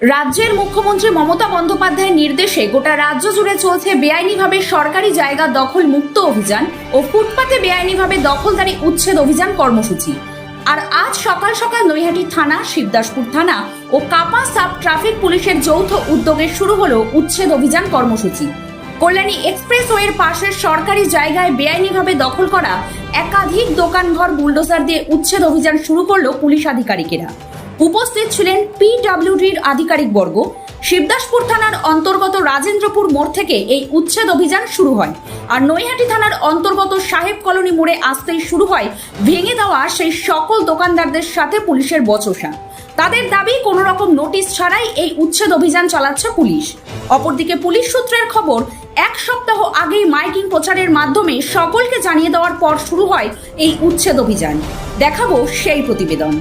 রাজ্যের মুখ্যমন্ত্রী মমতা বন্দ্যোপাধ্যায়ের নির্দেশে গোটা রাজ্য জুড়ে চলছে বেআইনিভাবে সরকারি জায়গা দখল মুক্ত অভিযান ও ফুটপাতে বেআইনিভাবে দখলদারি উচ্ছেদ অভিযান কর্মসূচি। আর আজ সকাল সকাল নৈহাটি থানা, শিবদাসপুর থানা ও কাপা সাব ট্রাফিক পুলিশের যৌথ উদ্যোগে শুরু হলো উচ্ছেদ অভিযান কর্মসূচি। কল্যাণী এক্সপ্রেসওয়ের পাশের সরকারি জায়গায় বেআইনিভাবে দখল করা একাধিক দোকানঘর, বুলডোজার দিয়ে উচ্ছেদ অভিযান শুরু করল পুলিশ আধিকারিকেরা। উপস্থিত ছিলেন পিডব্লিউডির আধিকারিক বর্গ। শিবদাসপুর থানার অন্তর্গত রাজেন্দ্রপুর মোড় থেকে এই উচ্ছেদ অভিযান শুরু হয়। আর নৈহাটি থানার অন্তর্গত সাহেব কলোনি মোড়ে আসতেই শুরু হয় ভেঙে দেওয়া সেই সকল দোকানদারদের সাথে পুলিশের বচসা। তাদের দাবি, কোনো রকম নোটিশ ছাড়াই এই উচ্ছেদ অভিযান চালাচ্ছে পুলিশ। অপরদিকে পুলিশ সূত্রের খবর, এক সপ্তাহ আগেই মাইকিং প্রচারের মাধ্যমে সকলকে জানিয়ে দেওয়ার পর শুরু হয় এই উচ্ছেদ অভিযান। দেখাবো সেই প্রতিবেদন।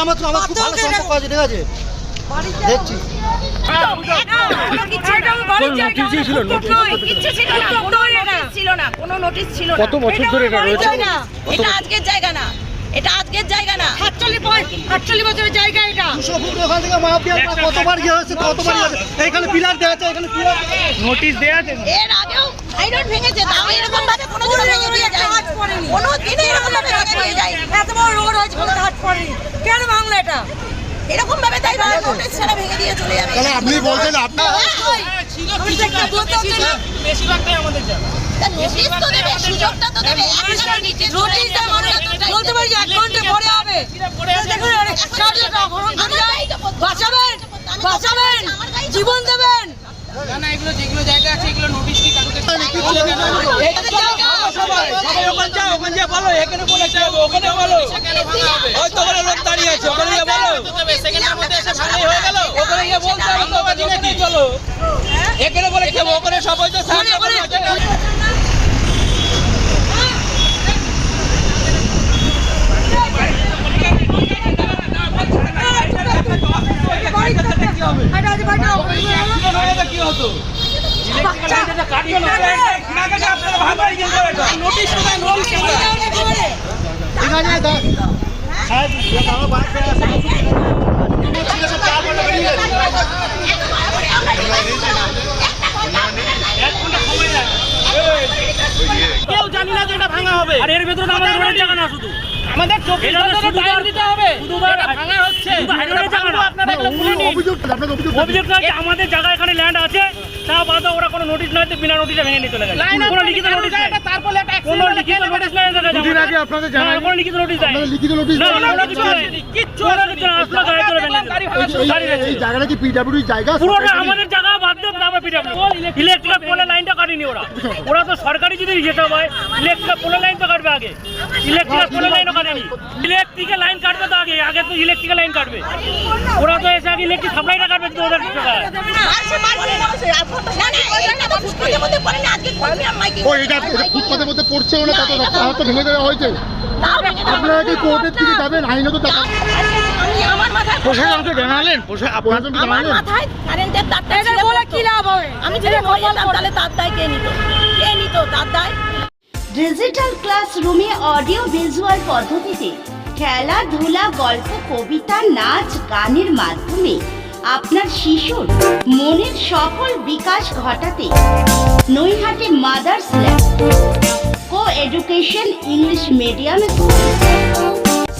তুমি কি আমার আমার খুব ভালো সম্পর্ক আছে ঠিক আছে? দেখছি। কত বছর ধরে এটা রয়েছে? এটা আজকের জায়গা না এটা আজকের জায়গা না। আটচল্লিশ বছরের জায়গা এটা। দুশো ফুট ওখান থেকে মাফিয়া কতবার ইয়ে হয়েছে কতবার ইয়ে এখানে পিলার দেওয়া আছে এখানে পিলার। নোটিশ দেয়া আছে? এর আগেও হাই ভেঙেছে তাও এরকম ভাবে কোনো দিনও ভেঙে দিয়ে যায় কোনো দিনই এরকম ভাবে ভেঙে দিয়ে যায় এত বড় রোড হয়েছে কোনো হাট পড়েনি কেন বাংলা এটা এরকম ভাবে তাই নোটিশ ছাড়া ভেঙে দিয়ে চলে যাবে তাহলে আপনি বলছেন আপনি তো একটা বলতে চাই না। আমাদের নোটিশ জীবন দেবে তো নোটিশ দেয় মানে এতটাই বলতে পারি যে এক ঘণ্টা পরে হবে দেখুন অনেক সাহায্য করা হরণ করে যায়। বাঁচাবেন বাঁচাবেন জীবন দেবেন এটা জায়গা মনে করে এটা আছে বাড়িটা ঠিক আছে দা- সাহেব, আমার বাড়িতে আছে। কেউ জানি না যে এটা ভাঙা হবে। আর এর ভেতরে আমাদের জায়গা না শুধু আমাদের চব্বিশ ঘণ্টা টাইম তার- দিতে হবে। শুধু তার- এটা ভাঙা হচ্ছে। শুধু জায়গা না। আমাদের এখানে ল্যান্ড আছে তা বাদে ওরা কোনো নোটিশ তো বিনা নোটিশে ভেঙে নিয়ে চলে গেছে। কোনো লিখিত নোটিশ নেই। এটা তারপরে একটা কোনো লিখিত নোটিশ নেই দুদিন আগে আপনাদের? কোনো লিখিত নোটিশ লিখিত নোটিশ না? না কিছু কিচ্ছু না, আসলো গাড়ি চলে ভেঙে এই-। জায়গাটা কি পিডাব্লিউডি জায়গা? পুরোটা আমাদের জায়গা ইলেকট্রিক পোলের লাইনটা কাটেনি ওরা। ওরা তো সরকারি যদি যেতে হয় ইলেকট্রিক পোলের লাইন তো কাটবে আগে। ইলেকট্রিক পোলের লাইনও কাটেনি। ইলেকট্রিকের লাইন কাটবে তো আগে আগে তো ইলেকট্রিকের লাইন কাটবে। ওরা তো এসে আগে ইলেকট্রিক সাপ্লাইটা কাটবে তো ওদের ফুটপাতের মধ্যে না, তত ভেঙে দেওয়া হয়েছে। আপনারা কি কোর্টের দিকে যাবেন? আইনত টাকা প্রশাসনকে জানালেন প্রশাসনকে আমার জানালেন। মাথায় কারেন্টের তারটা ছিঁড়ে বলে কি লাভ হবে? আমি যদি বলে তাহলে তার দায় কে নিত? কে নিত তার দায়? ডিজিটাল ক্লাসরুমে অডিও ভিজুয়াল পদ্ধতিতে খেলাধুলা গল্প কবিতা নাচ গানের মাধ্যমে আপনার শিশুর মনের সফল বিকাশ ঘটাতে Naihati mothers lab co education English medium school